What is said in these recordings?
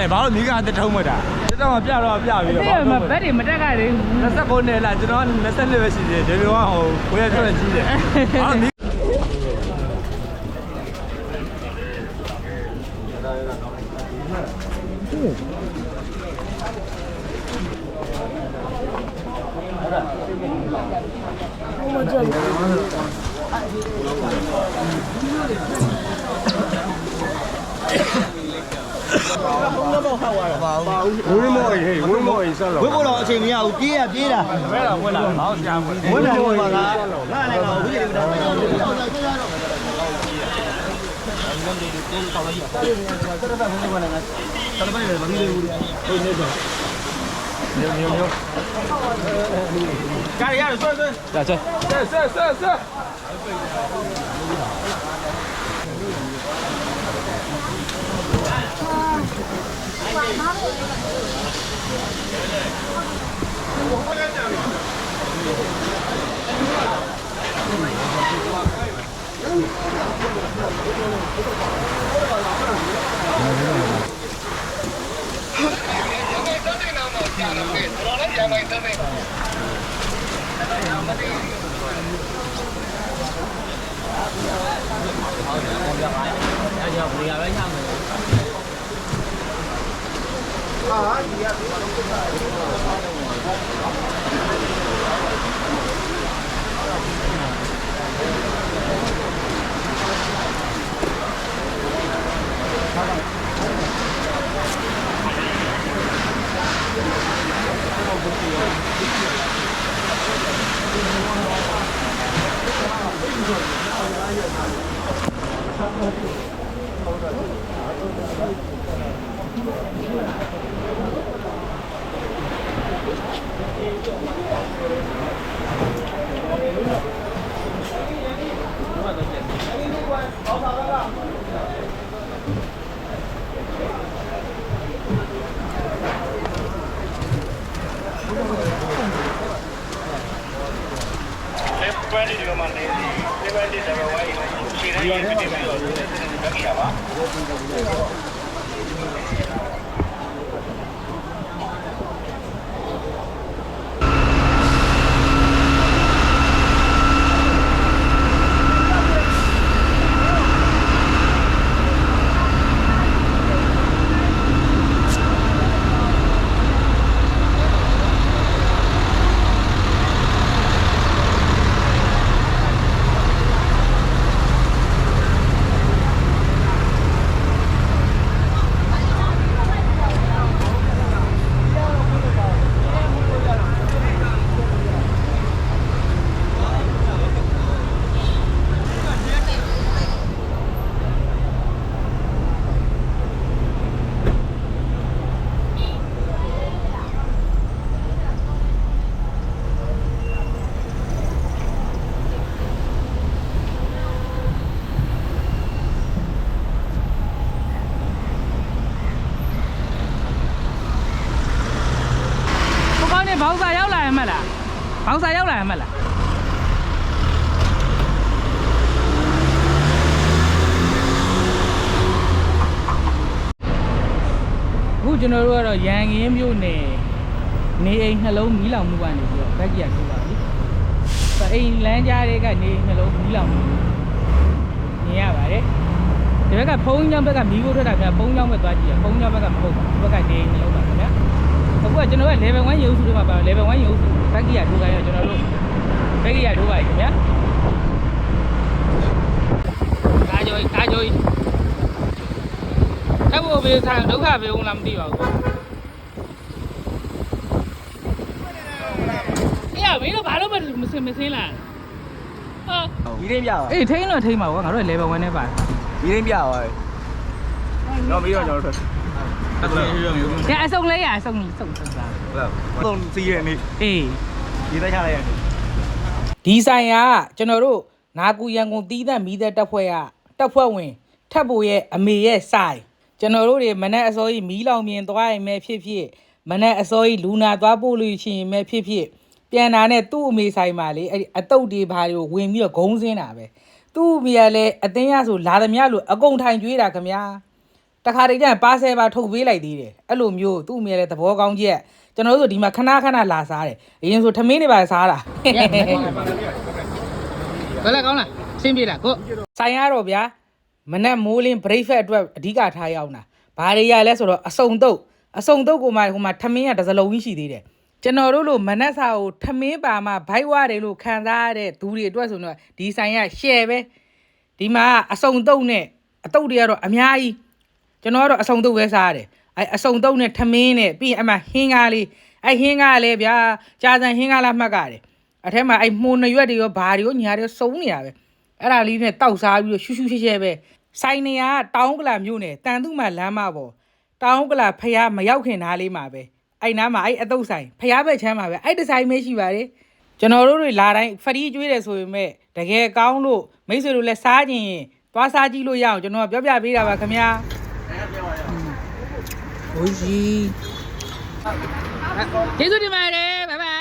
ကြီးသွားတယ်ဘာလို့မိကအတထုံးမတာကျွန်တော်ကပြတော့ပြပြီးတော့အဲ့မှာဘက်တွေမတက်ကြသေးဘူး29နှစ်လားကျွန်တော်22ပဲရှိသေးတယ်ဒီလိုကဟိုကိုရထွက်ကြီးတယ်ဘာလို့ မိဝင်းမော်ကြီးဟေးဝင်းမော်ကြီးဆက်တော့ဝိဖို့တော့အချိန်မရဘူးပြေးရပြေးတာဘယ်တော့ဝင်လာဟောဆရာဝင်ဝိတယ်ဝိပါကငါလည်းကဝိတယ်ကမျိုးမျိုးမျိုးကားရရဆွဲဆွဲလာချက်ဆက်ဆ Thank you. က်ဆ က်ဆက် ကျွန်တော်တို့ကတော့ရန်ကင်းမြို့နယ်နေအိမ်နှလုံးမီးလောင်မှုကနေပြီးတော့ဘက်ကြီးရထိုးပါပြီ။ဆိုအိမ်လမ်းကြားတွေကနေနှလုံးမီးလောင်မှုမြင်ရပါတယ်။ဒီဘက်ကဖုံးချောင်းဘက်ကမီးကိုထွက်တာကဖုံးချောင်းဘက်သွားကြည့်ရဖုံးချောင်းဘက်ကမဟုတ်ပါဘူး။ဒီဘက်ကနေအိမ်နှလုံးပါခင်ဗျာ။အခုကကျွန်တော်က level 1ရုပ်စုတွေမှာပါ level 1ရုပ်စုဘက်ကြီးရထိုးခိုင်းတော့ကျွန်တော်တို့ဘက်ကြီးရထိုးပါခင်ဗျာ။ကာကြိုကာကြို ထပ်ဖို့ပေးစားဒုက္ခပေးအောင်လားမသိပါဘူး။အေးမင်းတို့ဘာလို့မစင်မစင်းလား။ဟာဒီရင်းပြပါအေးထိန်းတော့ထိန်းပါကွာငါတို့ level 1နဲ့ပါဒီရင်းပြပါတော့ပြီးတော့ကျွန်တော်တို့အဲ့ဒါရောမျိုး။ဒါအစုံလေးရအစုံစုံစုံပါဟုတ်သုံးစီးရနေအေးဒီတက်ချလိုက်ရနေဒီဆိုင်ကကျွန်တော်တို့နာကူရန်ကုန်တီးသက်မီးသက်တပ်ဖွဲ့ကတပ်ဖွဲ့ဝင်ထပ်ဖို့ရဲ့အမေရဲ့ဆိုင် ကျွန်တော်တို့တွေမနက်အစောကြီးမီးလောင်မြင်သွားရင်ပဲဖြစ်ဖြစ်မနက်အစောကြီးလူနာသွားပို့လို့ရှိရင်ပဲဖြစ်ဖြစ်ပြန်လာတဲ့သူ့အမေဆိုင်မှာလေအဲ့ဒီအတုတ်တွေဘာတွေကိုဝင်ပြီးတော့ဂုံးစင်းတာပဲသူ့အမေကလည်းအတင်းရဆိုလာသမျှလို့အကုန်ထိုင်ကျွေးတာခမညာတခါတည်းကျရင်ပါဆယ်ပါထုတ်ပေးလိုက်သေးတယ်အဲ့လိုမျိုးသူ့အမေလည်းသဘောကောင်းချက်ကျွန်တော်တို့ဆိုဒီမှာခဏခဏလာစားတယ်အရင်ဆိုထမင်းတွေပါစားတာဘယ်လဲကောင်းလားရှင်းပြလားကိုဆိုင်ရတော့ဗျာ မနက်မိုးလင်း breakfast အတွက်အဓိကထားရောက်တာဘာတွေရလဲဆိုတော့အစုံတုတ်အစုံတုတ်ကိုမှဟိုမှာထမင်းကတစ်စလုံးကြီးရှိသေးတယ်ကျွန်တော်တို့လိုမနက်စာကိုထမင်းပါမှဘိုက်ဝတယ်လို့ခံစားရတဲ့သူတွေအတွက်ဆိုတော့ဒီဆိုင်က share ပဲဒီမှာအစုံတုတ်နဲ့အတုတ်တွေကတော့အများကြီးကျွန်တော်ကတော့အစုံတုတ်ပဲစားရတယ်အဲအစုံတုတ်နဲ့ထမင်းနဲ့ပြီးရင်အမှဟင်းကားလေးအဲဟင်းကားလည်းဗျာကြာစံဟင်းကားလားမှတ်ကြတယ်အထက်မှာအဲ့မှုန်နရွက်တွေရောဘာတွေရောညာတွေရောစုံနေရပဲ အဲ့ဒါလေးနဲ့တောက်စားပြီးတော့ရှူးရှူးရှဲရှဲပဲဆိုင်နေရတောင်းကလာမြို့နယ်တန်သူမှလမ်းမပေါ်တောင်းကလာဖះမရောက်ခင်နားလေးမှာပဲအဲ့နားမှာအဲ့အတုတ်ဆိုင်ဖះဘက်ချမ်းမှာပဲအဲ့ဒီဆိုင်မရှိပါလေကျွန်တော်တို့တွေလာတိုင်းဖရီးကျွေးတယ်ဆိုပေမဲ့တကယ်ကောင်းလို့မိတ်ဆွေတို့လည်းစားခြင်းရင်သွားစားကြည့်လို့ရအောင်ကျွန်တော်ကပြောပြပေးတာပါခင်ဗျာဟိုကြီးကျေးဇူးတင်ပါတယ်ဘိုင်ဘို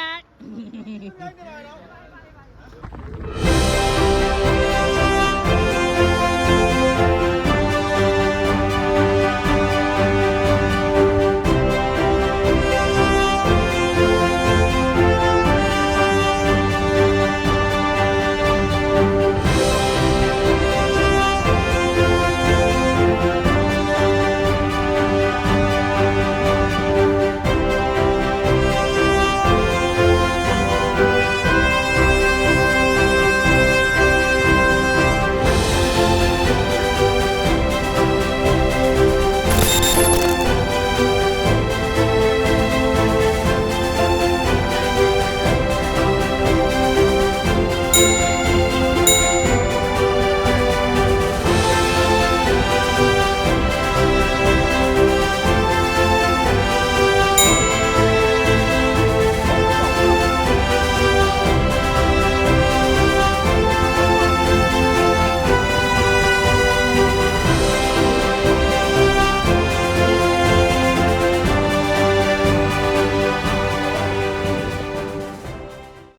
င်